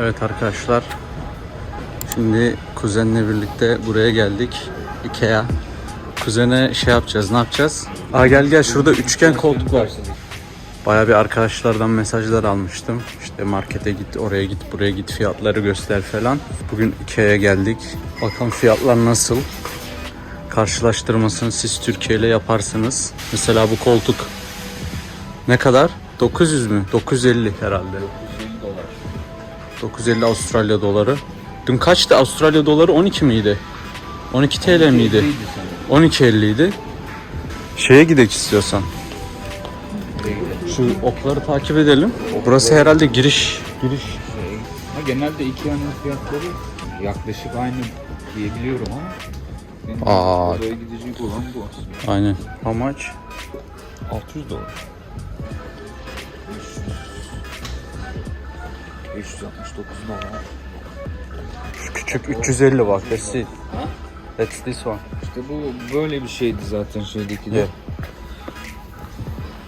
Evet arkadaşlar. Şimdi kuzenle birlikte buraya geldik. Ikea. Kuzene şey yapacağız. Ne yapacağız? Aa gel gel şurada üçgen koltuk var. Baya bir arkadaşlardan mesajlar almıştım. İşte markete git, oraya git, buraya git, fiyatları göster falan. Bugün Ikea'ya geldik. Bakalım fiyatlar nasıl? Karşılaştırmasını siz Türkiye ile yaparsınız. Mesela bu koltuk ne kadar? 900 mü? 950 herhalde. 950 Avustralya doları. Dün kaçtı Avustralya doları? 12 miydi? 12 TL miydi? 12.50 idi. Şeye gidek istiyorsan. Şu okları takip edelim. Burası herhalde giriş. Giriş. Ha, genelde Ikea'nın fiyatları yaklaşık aynı diyebiliyorum ama benim Aa. oraya gidecek olan bu aslında. Aynen. How much? 600 dolar. 569 dolar. Şu küçük 350 bak. See. Ha? That's this one. İşte bu böyle bir şeydi zaten şeydeki de. Yeah.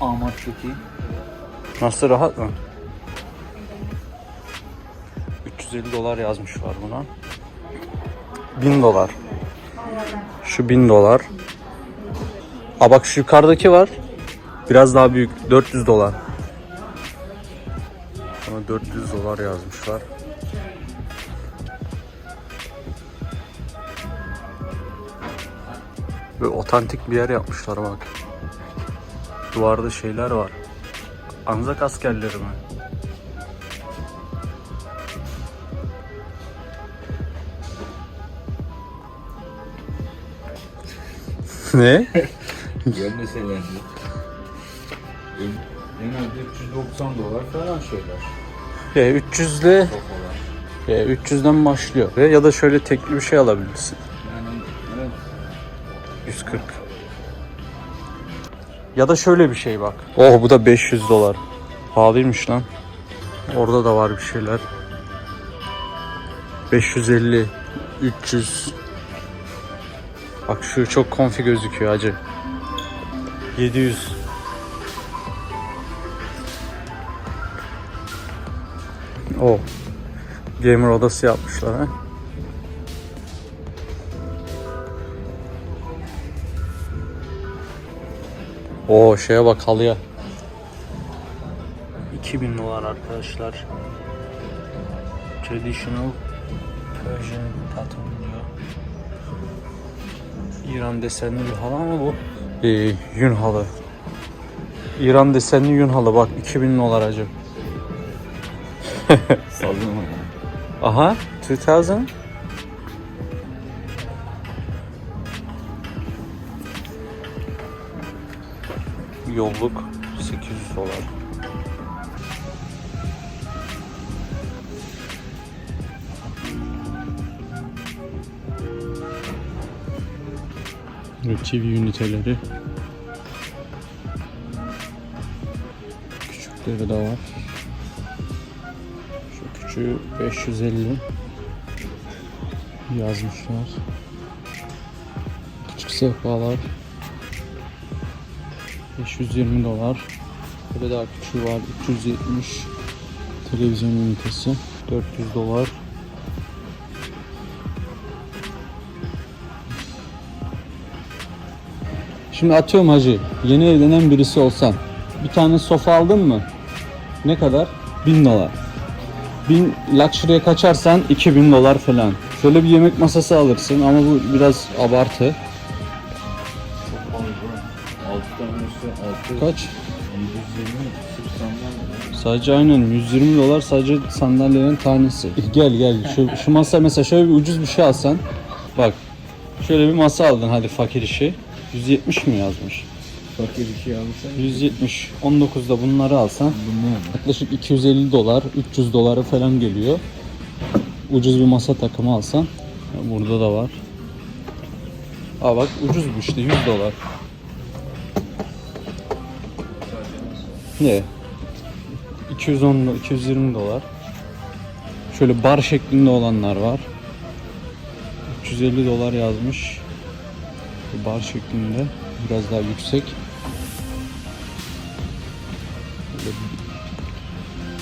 Amat'taki. Nasıl rahat mı? 350 dolar yazmışlar buna. 1000 dolar. Şu 1000 dolar. Aa bak şu yukarıdaki var. Biraz daha büyük. 400 dolar. Ama 400 dolar yazmışlar. Böyle otantik bir yer yapmışlar bak. Duvarda şeyler var. Anzak askerleri mi? ne? Görmeselerdi. Genelde 390 dolar falan şeyler. Ya 300 ile ya 300'den başlıyor. Ya da şöyle tekli bir şey alabilirsin. Yani evet. 140. Ya da şöyle bir şey bak. Oh bu da 500 dolar. Pahalıymış lan. Orada da var bir şeyler. 550, 300. Bak şu çok konfi gözüküyor acı. 700. Oh. Gamer odası yapmışlar ha. O şeye bak halıya. 2000 dolar arkadaşlar. Traditional Persian pattern diyor. İran desenli bir halı ama bu ee, yün halı. İran desenli yün halı bak 2000 dolar acı. Sallama ya. Aha 2000 Yolluk 800 dolar. TV üniteleri. Küçükleri de var. Şu küçüğü 550 yazmışlar. Küçük sehpalar 520 dolar. Böyle daha küçüğü var 370 televizyon ünitesi 400 dolar. Şimdi atıyorum hacı. Yeni evlenen birisi olsan. Bir tane sofa aldın mı? Ne kadar? 1000 dolar. 1000 luxury'e kaçarsan 2000 dolar falan. Şöyle bir yemek masası alırsın ama bu biraz abartı. Çok fazla. 6 tane üstü 6. Kaç? 120 sırf sandalye. Sadece aynen 120 dolar sadece sandalyelerin tanesi. Gel gel şu, şu masa mesela şöyle bir ucuz bir şey alsan. Bak şöyle bir masa aldın hadi fakir işi. 170 mi yazmış? Fakir bir şey alırsan 170 19'da bunları alsan bunlar mı? yaklaşık 250 dolar 300 dolara falan geliyor. Ucuz bir masa takımı alsan Ya burada da var. Aa bak ucuz bu işte 100 dolar. Ne? 210 do- 220 dolar. Şöyle bar şeklinde olanlar var. 350 dolar yazmış. Bu Bar şeklinde biraz daha yüksek.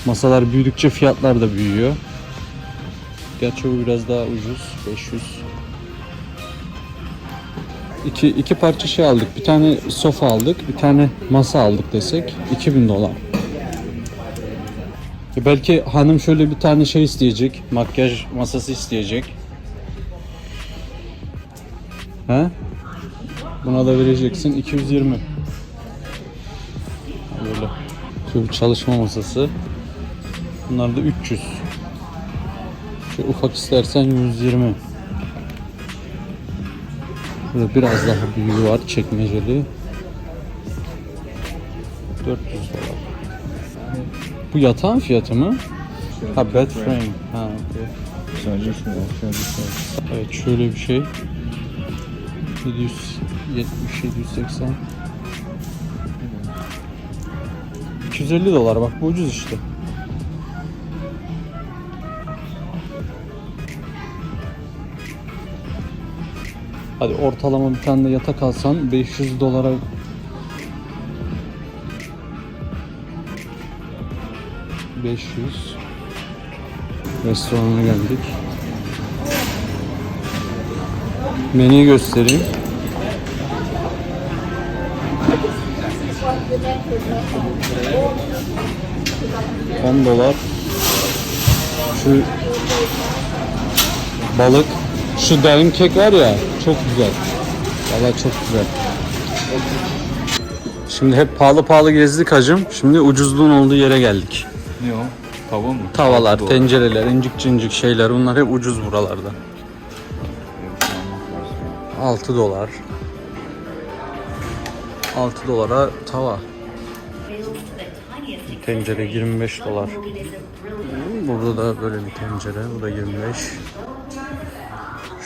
Masalar büyüdükçe fiyatlar da büyüyor. Gerçi bu biraz daha ucuz. 500. İki, iki parça şey aldık. Bir tane sofa aldık. Bir tane masa aldık desek. 2000 dolar. E belki hanım şöyle bir tane şey isteyecek. Makyaj masası isteyecek. He? Buna da vereceksin 220. Böyle. Şu çalışma masası. Bunlar da 300. Şu ufak istersen 120. Burada biraz daha büyüğü var çekmeceli. 400 dolar. Bu yatağın fiyatı mı? Ha bed frame. Ha okey. Evet şöyle bir şey. 770 780 250 dolar bak bu ucuz işte. Hadi ortalama bir tane de yatak alsan 500 dolara ...500... Restorana geldik. Menüyü göstereyim. ...10 dolar. Şu... ...balık. Şu daim kek var ya... ...çok güzel. Valla çok güzel. Şimdi hep pahalı pahalı gezdik hacım. Şimdi ucuzluğun olduğu yere geldik. Ne o? Tava mı? Tavalar, dolar. tencereler, incik cincik şeyler bunlar hep ucuz buralarda. 6 dolar. 6 dolara tava. Tencere 25 dolar. Burada da böyle bir tencere. Bu da 25.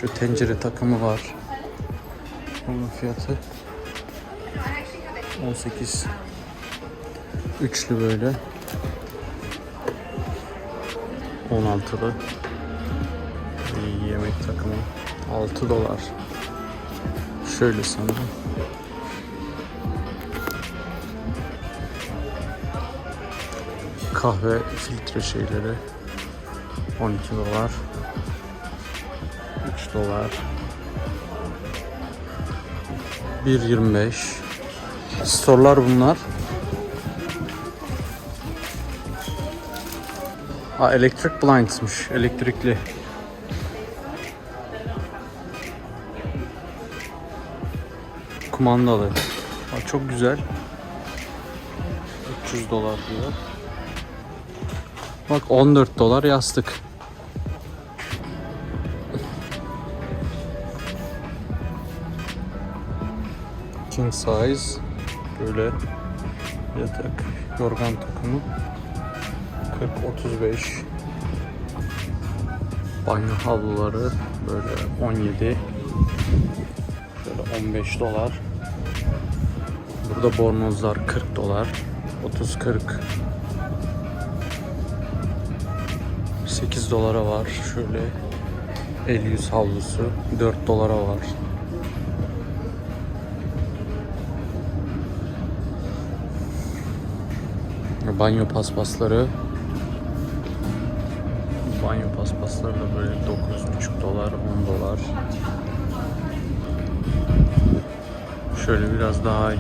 Şu tencere takımı var. Bunun fiyatı 18. Üçlü böyle. 16'lı. Bir yemek takımı 6 dolar. Şöyle sanırım. Kahve filtre şeyleri 12 dolar. 3 dolar. 1.25 Storlar bunlar. Ha electric blinds'mış. Elektrikli. Kumandalı. Ha, çok güzel. 300 dolar diyor. Bak 14 dolar yastık. King size böyle yatak yorgan takımı 40 35 banyo havluları böyle 17 Şöyle 15 dolar. Burada bornozlar 40 dolar. 30 40 8 dolara var. Şöyle el yüz havlusu 4 dolara var. Banyo paspasları. Banyo paspasları da böyle 9,5 dolar 10 dolar. Şöyle biraz daha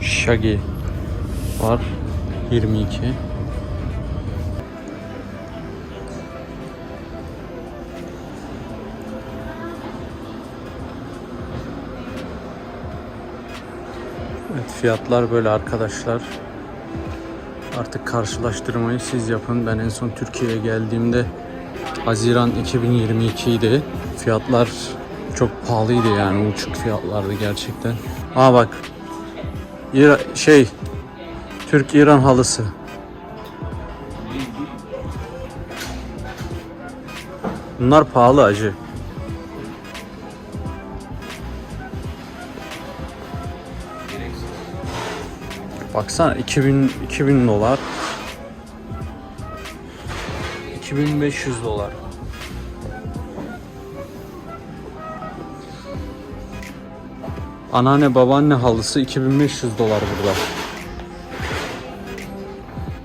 Shaggy var. 22 Evet fiyatlar böyle arkadaşlar. Artık karşılaştırmayı siz yapın. Ben en son Türkiye'ye geldiğimde Haziran 2022 idi. Fiyatlar çok pahalıydı yani uçuk fiyatlardı gerçekten. Aa bak. İra şey Türk İran halısı. Bunlar pahalı acı. Baksana 2000 2000 dolar. 2500 dolar. Anneanne babaanne halısı 2500 dolar burada.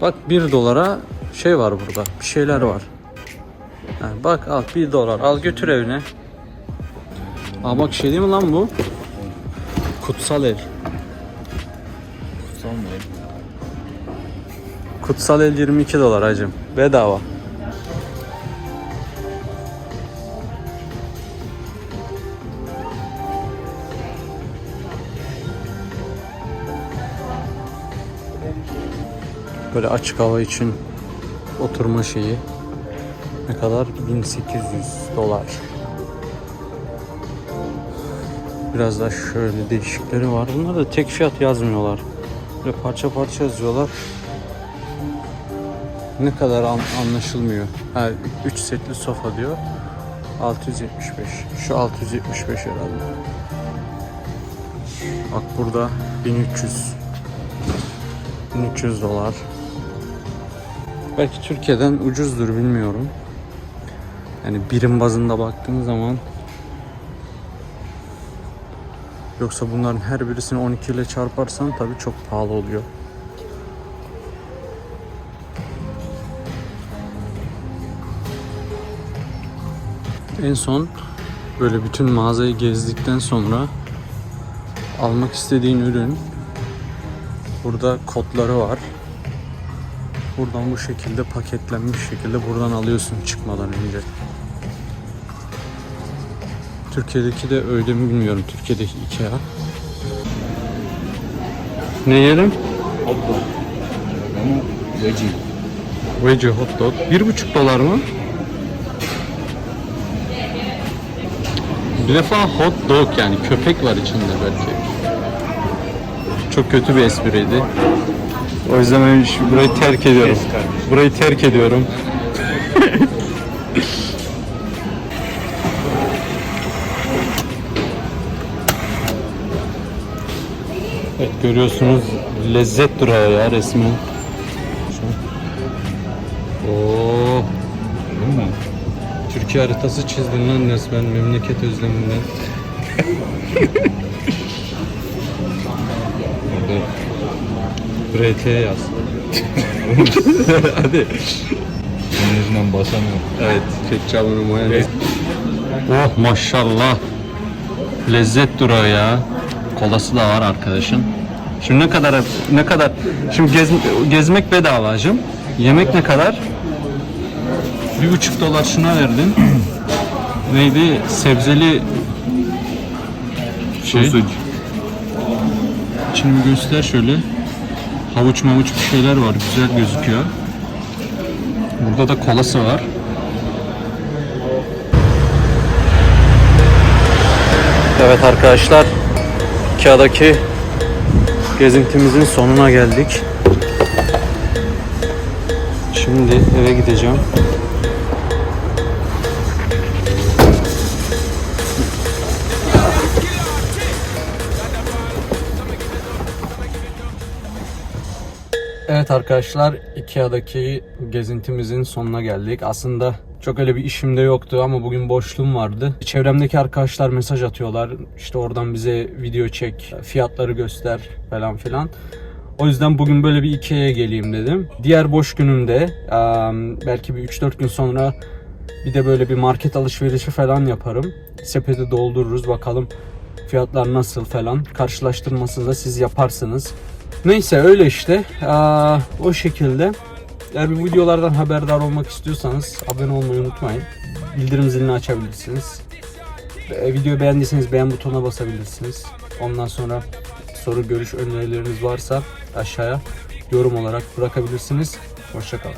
Bak 1 dolara şey var burada. Bir şeyler var. Ha, bak al 1 dolar al götür evine. Aa bak şey değil mi lan bu? Kutsal el. Kutsal el 22 dolar hacım. Bedava. Böyle açık hava için oturma şeyi ne kadar? 1800 dolar. Biraz da şöyle değişikleri var. Bunlar da tek fiyat yazmıyorlar. Böyle parça parça yazıyorlar. Ne kadar an- anlaşılmıyor. Ha 3 setli sofa diyor. 675. Şu 675 herhalde. Bak burada 1300. 1300 dolar. Belki Türkiye'den ucuzdur bilmiyorum. Yani birim bazında baktığın zaman Yoksa bunların her birisini 12 ile çarparsan tabii çok pahalı oluyor. En son böyle bütün mağazayı gezdikten sonra almak istediğin ürün burada kodları var. Buradan bu şekilde paketlenmiş şekilde buradan alıyorsun çıkmadan önce. Türkiye'deki de öyle mi bilmiyorum. Türkiye'deki Ikea. Ne yiyelim? Hot dog. Ama veggie. Veggie hot dog. Bir buçuk dolar mı? Bir defa hot dog yani köpek var içinde belki. Çok kötü bir espriydi. O yüzden ben şu- burayı terk ediyorum. Burayı terk ediyorum. Evet görüyorsunuz lezzet durağı ya resmen. Oo, Değil mi? Türkiye haritası çizdin lan resmen memleket özleminden. Burada RT yaz. Hadi. bunun yüzünden basamıyorum. Evet, ketçabını mayonez. Oh maşallah. Lezzet durağı ya. Kolası da var arkadaşın. Şimdi ne kadar ne kadar şimdi gez, gezmek bedava hacım. Yemek ne kadar? Bir buçuk dolar şuna verdin. Neydi? Sebzeli şey. Sausage. Şimdi bir göster şöyle. Havuç mavuç bir şeyler var. Güzel gözüküyor. Burada da kolası var. Evet arkadaşlar. Ikea'daki gezintimizin sonuna geldik. Şimdi eve gideceğim. Evet arkadaşlar Ikea'daki gezintimizin sonuna geldik. Aslında çok öyle bir işim de yoktu ama bugün boşluğum vardı. Çevremdeki arkadaşlar mesaj atıyorlar. İşte oradan bize video çek, fiyatları göster falan filan. O yüzden bugün böyle bir Ikea'ya geleyim dedim. Diğer boş günümde belki bir 3-4 gün sonra bir de böyle bir market alışverişi falan yaparım. Sepeti doldururuz bakalım fiyatlar nasıl falan. Karşılaştırmasını da siz yaparsınız. Neyse öyle işte. Aa, o şekilde. Eğer bir videolardan haberdar olmak istiyorsanız abone olmayı unutmayın. Bildirim zilini açabilirsiniz. E, videoyu beğendiyseniz beğen butonuna basabilirsiniz. Ondan sonra soru, görüş, önerileriniz varsa aşağıya yorum olarak bırakabilirsiniz. Hoşçakalın.